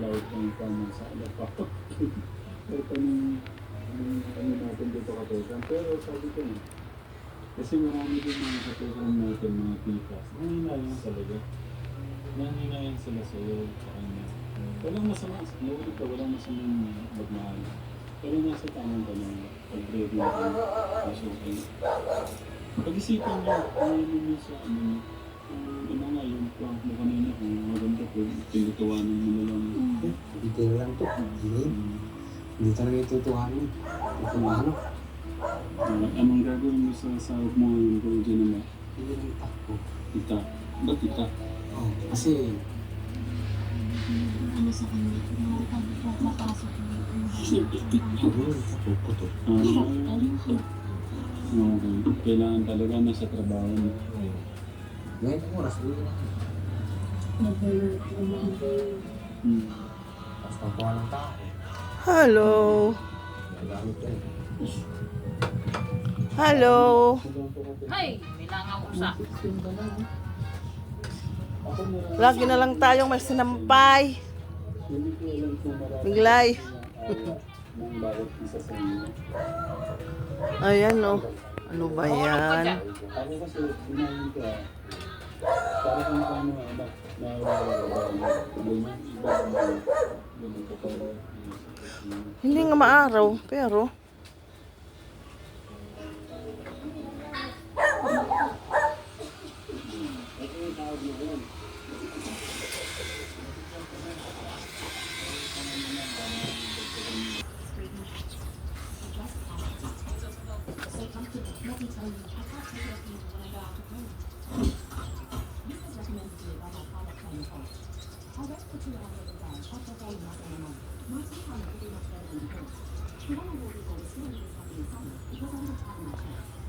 flight ng pamang sa alapapak. Ito nung nung ano natin dito katokan. Pero sabi ko na, kasi marami din mga katokan natin, mga tipas. Nanginayan talaga. Nanginayan sila sa iyo, sa kanya. Walang masama, naulit ka, walang masama magmahal. Pero nasa tamang ka ng pag-break natin. Okay. Pag-isipan niyo, ano niyo sa ano ano nga yung prank mo kanina, kung maganda po, tinutuwanan mo na lang. Eh, Hindi lang to. Hindi. Talaga itutuhanin. Ito na ano. Anong gagawin mo sa sahod mo ngayon kung dyan naman? Hindi lang takbo. Ita. Ba't ita? Oh, kasi ano sa kanya, mapasok ko to. Ah, okay. Kailangan talaga nasa trabaho mo. Ngayon ang oras, hindi na. Hmm. Tapos pagkuha ng tao. Hello. Nagamit. Hello. Ay, may langaw usa. Lagi na lang tayong may sinampay. Biglay. Ayan oh. Ano ba yan? Na ganyan, iba ang mga ganito pa. Hindi nga maaraw, pero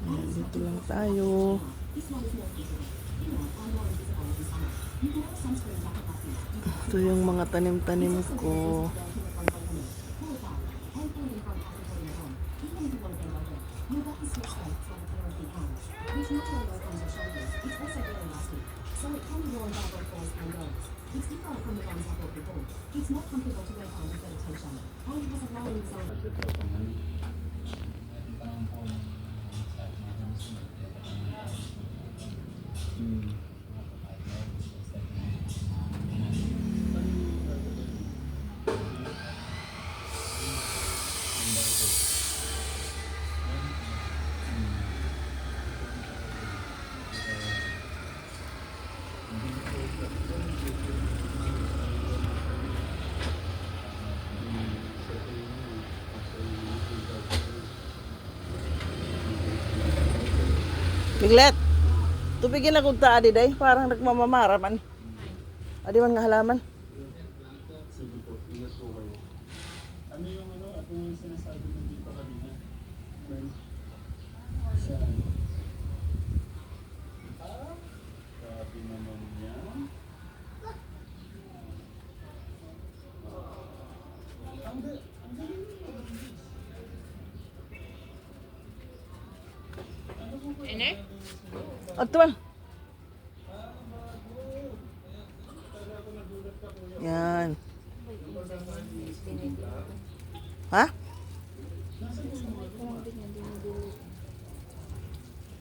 Ayan, dito lang tayo. Ito yung mga tanim-tanim ko. Hmm. Biglet. Tubigin na kung ta adi day, parang nagmamamara man. Adi man nga halaman. Sige po, ingat po kayo. Ano yung ano, at yung sinasabi ng dito kanina? Well, sa... Ah, grabe naman yan. Ang ga- ang galing mo mag-English. Ene? At man. Yan. Ha?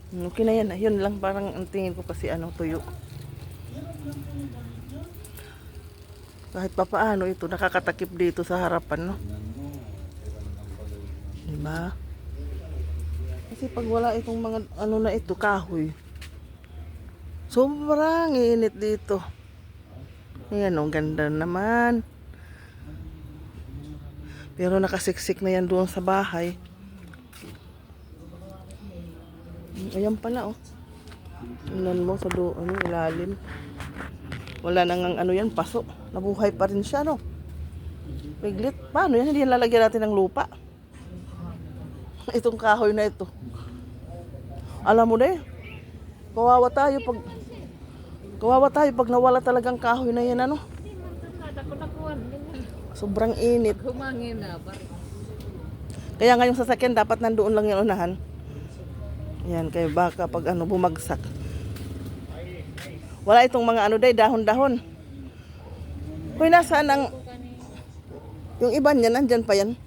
Okay na yan. Yun lang parang ang tingin ko kasi ano tuyo. Kahit pa paano ito nakakatakip dito sa harapan no. Diba? Kasi pag wala itong mga ano na ito kahoy. Sobrang init dito. Ayan, ang ganda naman. Pero nakasiksik na yan doon sa bahay. Ayan pala, oh. Tingnan mo sa do, ano, ilalim. Wala nang ang ano yan, paso. Nabuhay pa rin siya, no? Piglit. Paano yan? Hindi yan lalagyan natin ng lupa. Itong kahoy na ito. Alam mo na eh. Kawawa tayo pag... Kawawa tayo pag nawala talagang kahoy na yan, ano? Sobrang init. Humangin na? Kaya ngayong sasakyan dapat nandoon lang yung unahan. Yan, kaya baka pag ano bumagsak. Wala itong mga ano day, dahon-dahon. Hoy, nasaan ang Yung iba niya, nandyan pa yan.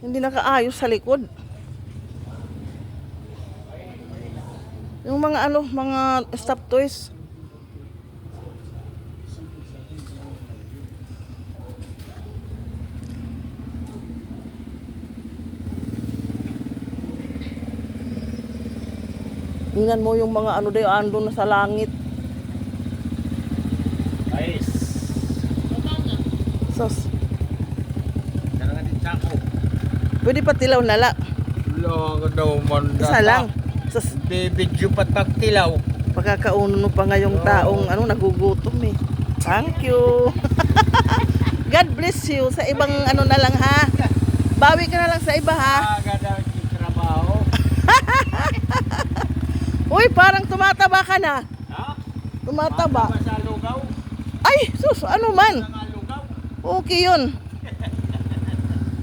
Hindi nakaayos sa likod. Yung mga ano, mga stop toys. Tingnan mo yung mga ano dayo ando na sa langit. Guys, Sos, talaga din sako. pwede pa tilaw na la. Lo daw man Isa lang. Sos, Bibidyo patak tilaw. pagkakauno pa ngayong taong ano nagugutom eh. Thank you. God bless you sa ibang ano na lang ha. Bawi ka na lang sa iba ha. Yung trabaho. Uy, parang tumataba ka na. Ha? Tumataba. Mataba sa lugaw. Ay, sus, ano man. Okay yun.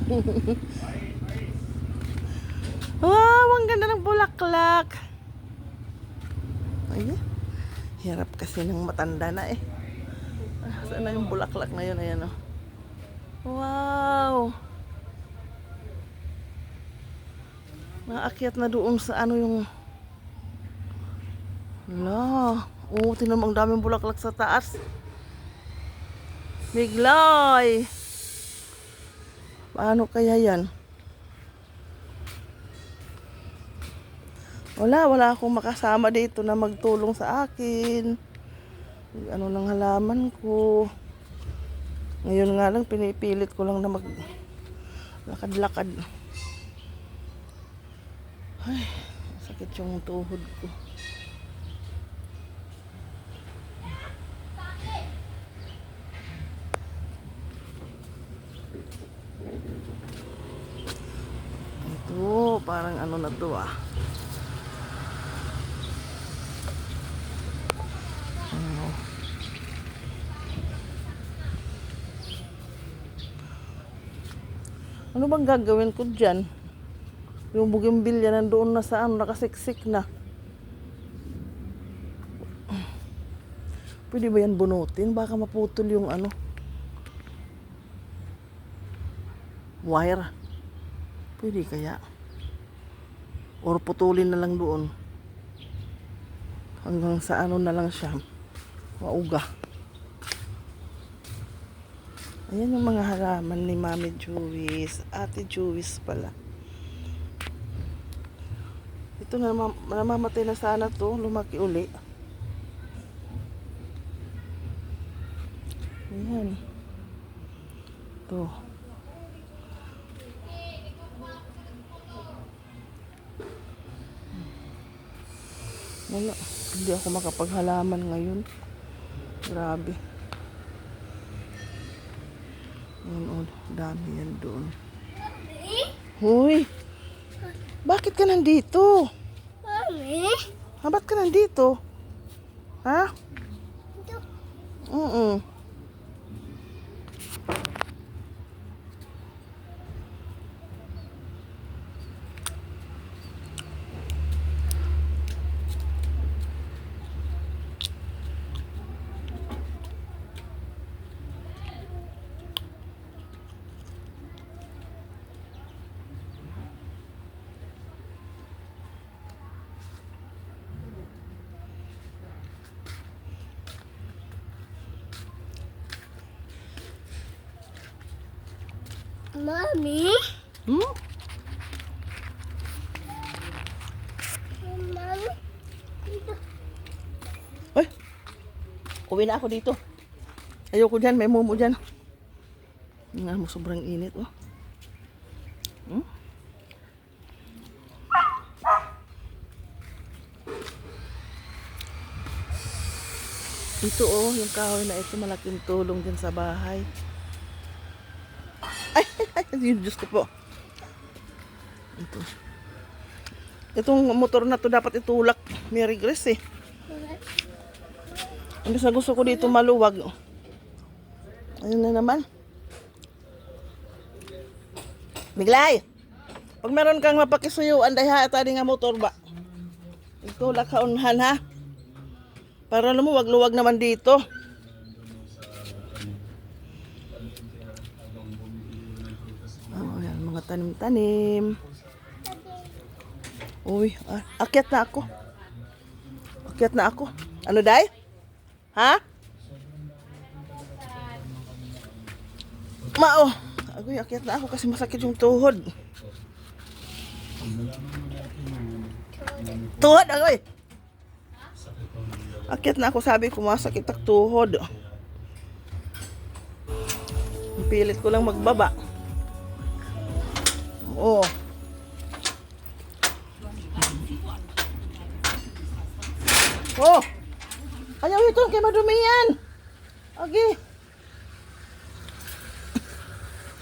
wow, ang ganda ng bulaklak. Ay, hirap kasi ng matanda na eh. Saan na yung bulaklak na yun? Ayan o. Wow. Naakyat na doon sa ano yung... Wala. Oo, tinan mo ang daming bulaklak sa taas. Biglay! Paano kaya yan? Wala, wala akong makasama dito na magtulong sa akin. Ano ng halaman ko. Ngayon nga lang, pinipilit ko lang na mag lakad-lakad. Ay, sakit yung tuhod ko. Ito, parang ano na to ah. Ano? Ano bang gagawin ko dyan? Yung bugimbilya nandoon na sa ano, nakasiksik na. Pwede ba yan bunutin? Baka maputol yung ano. Wire. Pwede kaya? Or putulin na lang doon. Hanggang sa ano na lang siya. Mauga. Ayan yung mga halaman ni Mami Juwis. Ate Juwis pala. Ito na nam- namamatay na sana to. Lumaki uli. Ayan. Ito. Wala. Hindi ako makapaghalaman ngayon. Grabe. Yun, oh, dami yan doon. Hoy! Bakit ka nandito? Mami? Ha, ba't ka nandito? Ha? Oo. Mami? Hmm? Mami? Uy! Uwi na ako dito. Ayoko dyan, may mumu dyan. Nga mo, sobrang init, oh. Hmm? Ito, oh, yung kahoy na ito, malaking tulong din sa bahay. Ay, ay, Diyos ko po. Ito. Itong motor na to dapat itulak. May regress eh. Imbis na gusto ko dito maluwag. oh. Ayun na naman. Biglay! Pag meron kang mapakisuyo, anday ha, tadi nga motor ba? Itulak ka unhan ha. Para lumuwag-luwag naman dito. Oh, yan, mga tanim-tanim. Uy, ah, akyat na ako. Akyat na ako. Ano, Day? Ha? Mao. Agoy, akyat na ako kasi masakit yung tuhod. Tuhod, agoy. Akyat na ako, sabi ko, masakit ang tuhod. Pilit ko lang magbaba. Oo. Oh! Ayaw ito, kay madumi yan. Okay.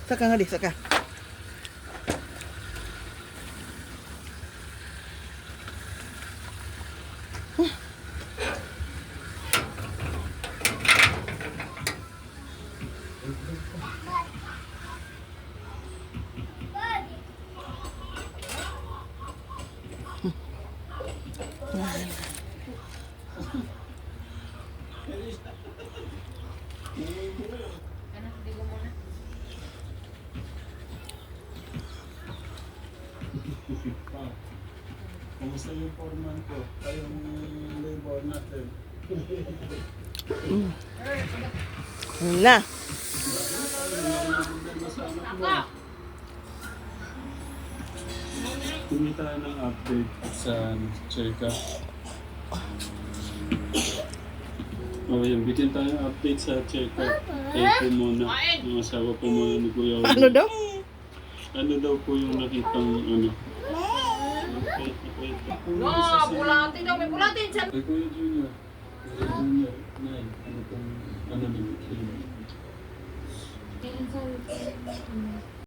Saka nga di, saka. Kumusta yung foreman ko? Ay, yung labor natin. Ayun na. Tumita tayo ng update sa ano, check-up. Oh, yan. Bigyan tayo ng update sa check-up. Kayo po muna. Yung asawa po muna ni Kuya. Ano daw? Ano daw po yung nakitang ano? No, bulati daw. May bulati dyan. Ay, Kuya Junior. Kuya Junior. Nay, ano pong ano ni